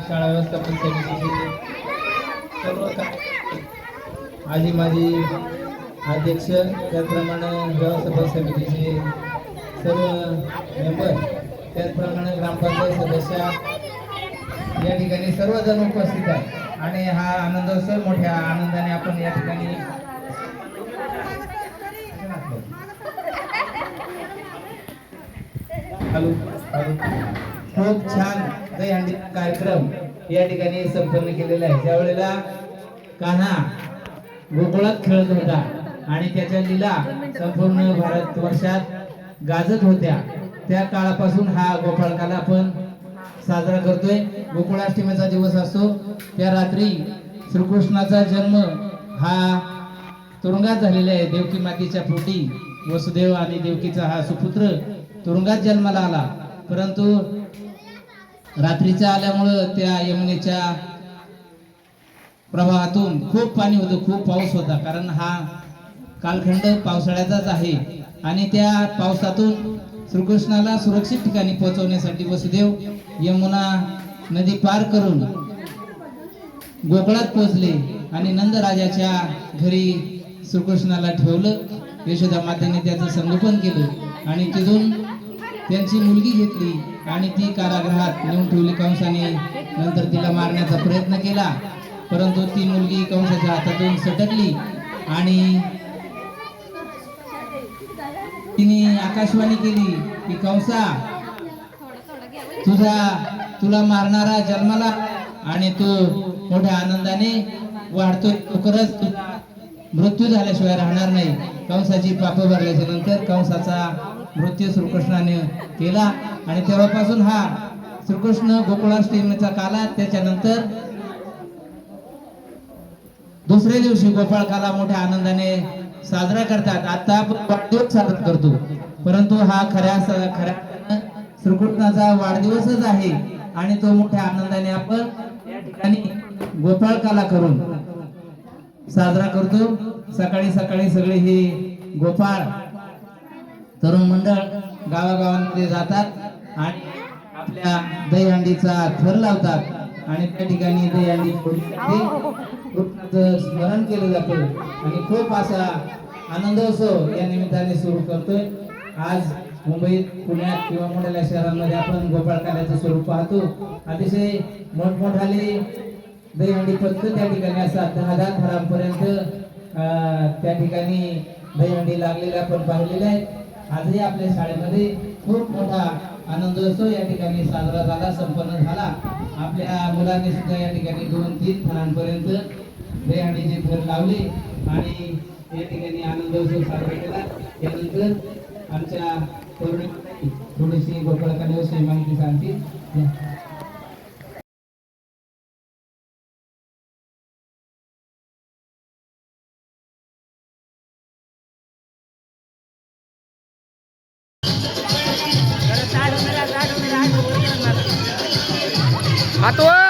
शाळा व्यवस्थापन समितीचे सर्व का आजी अध्यक्ष त्याचप्रमाणे व्यवस्थापन समितीचे सर्व मेंबर त्याचप्रमाणे ग्रामपंचायत सदस्य या ठिकाणी सर्वजण उपस्थित आहेत. आणि हा आनंदोत्सव मोठ्या आनंदाने आपण या ठिकाणी हॅलो हॅलो खूप छान दहीहंडी कार्यक्रम या ठिकाणी संपन्न केलेला आहे. त्यावेळेला कान्हा गोकुळात खेळत होता आणि त्याच्या लीला संपूर्ण भारत वर्षात गाजत होत्या त्या काळापासून हा गोपाळकाला आपण साजरा करतोय. गोकुळाष्टमीचा दिवस असतो. त्या रात्री श्रीकृष्णाचा जन्म हा तुरुंगात झालेला आहे. देवकी मातेच्या पोटी वसुदेव आणि देवकीचा हा सुपुत्र तुरुंगात जन्माला आला. परंतु रात्रीच्या आल्यामुळं त्या यमुनेच्या प्रवाहातून खूप पाणी होतं खूप पाऊस होता. कारण हा कालखंड पावसाळ्याचाच आहे. आणि त्या पावसातून श्रीकृष्णाला सुरक्षित ठिकाणी पोहोचवण्यासाठी वसुदेव यमुना नदी पार करून गोकळात पोहोचले आणि नंदराजाच्या घरी श्रीकृष्णाला ठेवलं. यशोदा मातेने त्याचं संगोपन केलं आणि तिथून त्यांची मुलगी घेतली आणि ती कारागृहात नेऊन ठेवली कंसाने. नंतर तिला मारण्याचा प्रयत्न केला. परंतु ती मुलगी कंसाच्या हातातून सटकली आणि तिने आकाशवाणी केली की कंसा तुझा तुला मारणारा जन्माला आणि तू मोठ्या आनंदाने वाढतोय. लवकरच तुझा मृत्यू झाल्याशिवाय राहणार नाही. कंसाची पाप भरल्याच्या नंतर कंसाचा मृत्यू श्रीकृष्णाने केला. आणि तेव्हापासून हा श्रीकृष्ण गोकुळाष्टमीचा काला त्याच्यानंतर दुसऱ्या दिवशी गोपाळकाला मोठ्या आनंदाने साजरा करतात. आता वाढदिवस साजरा करतो. परंतु हा खऱ्या खऱ्या श्रीकृष्णाचा वाढदिवसच आहे. आणि तो मोठ्या आनंदाने आपण या ठिकाणी गोपाळकाला करून साजरा करतो. सकाळी सकाळी सगळे हे गोपाळ तरुण मंडळ गावागावांमध्ये जातात आणि आपल्या दहीहंडीचा थर लावतात आणि त्या ठिकाणी दहीहंडी स्मरण केलं जातं. आणि खूप असा आनंदोत्सव या निमित्ताने सुरू करतोय. आज मुंबईत पुण्यात किंवा मोठ्या शहरांमध्ये आपण गोपाळ गोपाळकाल्याचं स्वरूप पाहतो. अतिशय मोठमोठाले दहीहंडी फक्त त्या ठिकाणी असतात दहा दहा थरांपर्यंत त्या ठिकाणी दहीहंडी लागलेल्या आपण पाहिलेल्या आहेत. आजही आपल्या शाळेमध्ये खूप मोठा आनंदोत्सव या ठिकाणी साजरा झाला संपन्न झाला. आपल्या मुलांनी सुद्धा या ठिकाणी दोन तीन थरांपर्यंत दहीहंडीचे थर लावले आणि या ठिकाणी आनंदोत्सव साजरा केला. त्यानंतर आमच्या तरुणी थोडीशी गोपाळकाल्याविषयी माहिती सांगतील या. हातवर